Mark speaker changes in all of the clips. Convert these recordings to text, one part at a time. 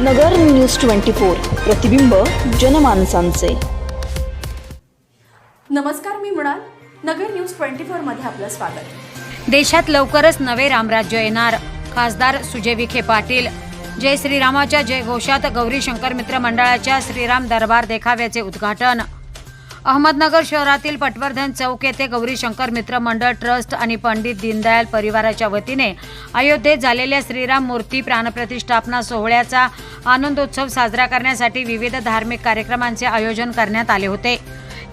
Speaker 1: नगर news twenty four प्रतिबिंब जनमानसांचे.
Speaker 2: नमस्कार मी मृणाल. नगर न्यूज ट्वेंटी फोरमध्ये आपलं स्वागत.
Speaker 3: देशात लवकरच नवे रामराज्य येणार. खासदार सुजय विखे पाटील. जय श्रीरामाच्या जयघोषात गौरी शंकर मित्र मंडळाच्या श्रीराम दरबार देखाव्याचे उद्घाटन. अहमदनगर शहरातील पटवर्धन चौक येथे गौरीशंकर मित्र मंडळ ट्रस्ट आणि पंडित दीनदयाल परिवाराच्या वतीने अयोध्येत झालेल्या श्रीराम मूर्ती प्राणप्रतिष्ठापना सोहळ्याचा आनंदोत्सव साजरा करण्यासाठी विविध धार्मिक कार्यक्रमांचे आयोजन करण्यात आले होते.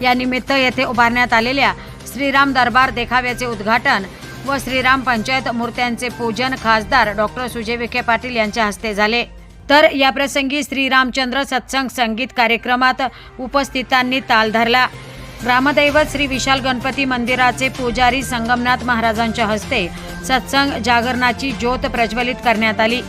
Speaker 3: या निमित्त येथे उभारण्यात आलेल्या श्रीराम दरबार देखाव्याचे उद्घाटन व श्रीराम पंचायत मूर्त्यांचे पूजन खासदार डॉक्टर सुजय विखे पाटील यांच्या हस्ते झाले. तर या प्रसंगी श्रीरामचंद्र सत्संग संगीत कार्यक्रमात उपस्थितांनी ताल धरला. ग्रामदैवत श्री विशाल गणपती मंदिराचे पुजारी संगमनाथ महाराजांच्या हस्ते सत्संग जागरणाची ज्योत प्रज्वलित करण्यात आली.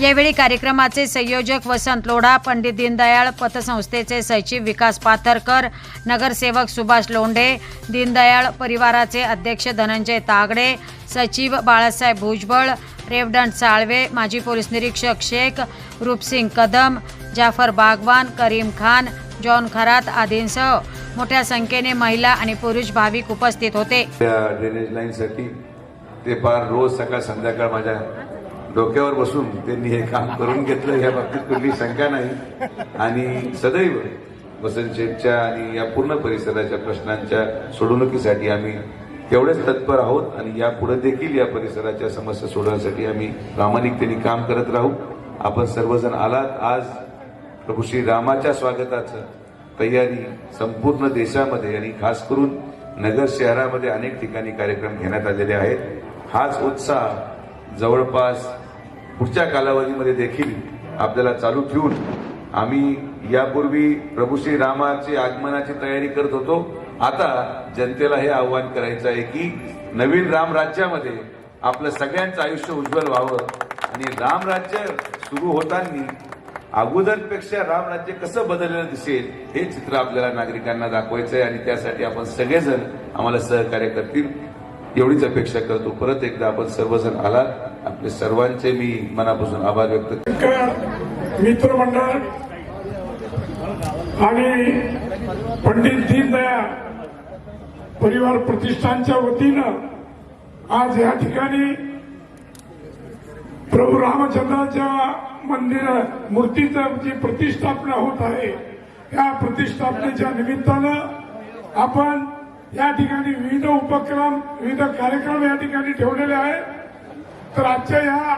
Speaker 3: यावेळी कार्यक्रमाचे संयोजक वसंत लोढा पंडित दीनदयाळ पतसंस्थेचे सचिव विकास पाथरकर नगरसेवक सुभाष लोंढे दीनदयाळ परिवाराचे अध्यक्ष धनंजय तागडे सचिव बाळासाहेब भुजबळ रेवडंट साळवे माजी पोलीस निरीक्षक शेख रूपसिंग कदम जाफर बागवान करीम खान जॉन खरात आदींसह मोठ्या संख्येने महिला आणि पुरुष भाविक उपस्थित होते.
Speaker 4: त्या ड्रेनेज लाईनसाठी ते फार रोज सकाळ संध्याकाळ माझ्या डोक्यावर बसून त्यांनी हे काम करून घेतलं. या बाबतीत कुठली शंका नाही. आणि सदैव वसंत शेठच्या आणि या पूर्ण परिसराच्या प्रश्नांच्या सोडवणुकीसाठी आम्ही तेवढेच तत्पर आहोत आणि यापुढे देखील या परिसराच्या समस्या सोडवण्यासाठी आम्ही प्रामाणिकतेने काम करत राहू. आपण सर्वजण आलात. आज प्रभू श्री रामाच्या स्वागताचं तयारी संपूर्ण देशामध्ये आणि खास करून नगर शहरामध्ये अनेक ठिकाणी कार्यक्रम घेण्यात आलेले आहेत. हाच उत्साह जवळपास पुढच्या कालावधीमध्ये देखील आपल्याला चालू ठेवून आम्ही यापूर्वी प्रभू श्री रामाची आगमनाची तयारी करत होतो. आता जनतेला हे आव्हान करायचं आहे की नवीन राम राज्यामध्ये आपलं सगळ्यांचं आयुष्य उज्ज्वल व्हावं. आणि राम राज्य सुरू होताना अगोदरपेक्षा राम राज्य कसं बदललेलं दिसेल हे चित्र आपल्याला नागरिकांना दाखवायचं आहे आणि त्यासाठी आपण सगळेजण आम्हाला सहकार्य करतील. एवढीच अपेक्षा करतो. परत एकदा आपण सर्वजण आला आपले सर्वांचे मी मनापासून आभार व्यक्त करतो.
Speaker 5: मित्रमंडळ आणि पंडित दीनदयाळ परिवार प्रतिष्ठानच्या वतीनं आज या ठिकाणी प्रभू रामचंद्राच्या मंदिर मूर्तीचं जी प्रतिष्ठापना होत आहे या प्रतिष्ठापनेच्या निमित्तानं आपण या ठिकाणी विविध उपक्रम विविध कार्यक्रम या ठिकाणी ठेवलेले आहेत. तर आजच्या या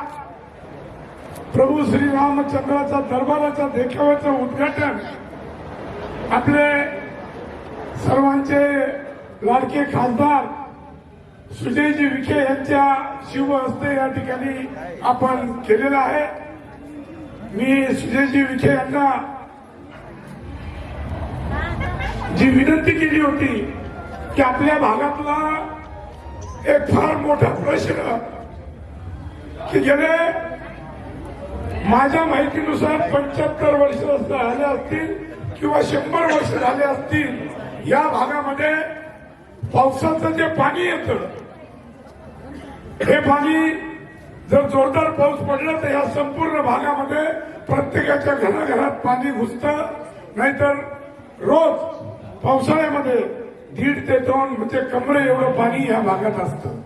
Speaker 5: प्रभू श्री रामचंद्राचा दरबाराचा देखाव्याचं उद्घाटन आपले सर्वांचे लाडके खासदार सुजयजी विखे यांच्या शिव हस्ते या ठिकाणी आपण केलेलं आहे. मी सुजयजी विखे यांना जी विनंती केली होती की आपल्या भागातला एक फार मोठा प्रश्न की गेले माझ्या माहितीनुसार पंच्याहत्तर वर्ष झाले असतील किंवा शंभर वर्ष झाले असतील या भागामध्ये पावसाचं जे पाणी येतं हे पाणी जर जोरदार पाऊस पडला तर या संपूर्ण भागामध्ये प्रत्येकाच्या घराघरात पाणी घुसतं. नाहीतर रोज पावसाळ्यामध्ये दीड ते दोन म्हणजे कमरे एवढं पाणी या भागात असतं.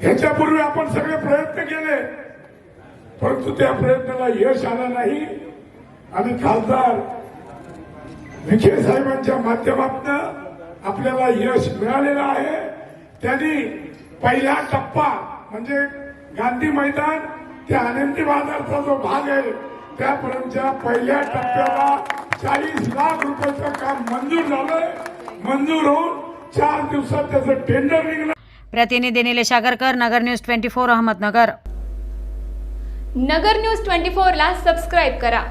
Speaker 5: ह्याच्यापूर्वी आपण सगळे प्रयत्न केले परंतु त्या प्रयत्नाला यश आलं नाही. आणि खासदार विखे साहेबांच्या माध्यमातून आपल्याला यश मिळालेलं आहे. त्यांनी पहिला टप्पा म्हणजे गांधी मैदान ते आनंदी बाजारचा जो भाग आहे त्यापर्यंतच्या पहिल्या टप्प्याला चाळीस लाख रुपयाचं काम मंजूर झालंय. मंजूर होऊन चार दिवसात त्याचं टेंडर निघलं
Speaker 3: प्रतिनिधी Nilesh Agarkar Nagar news twenty four Ahmednagar.
Speaker 2: Nagar news twenty फोरला सबस्क्राईब करा.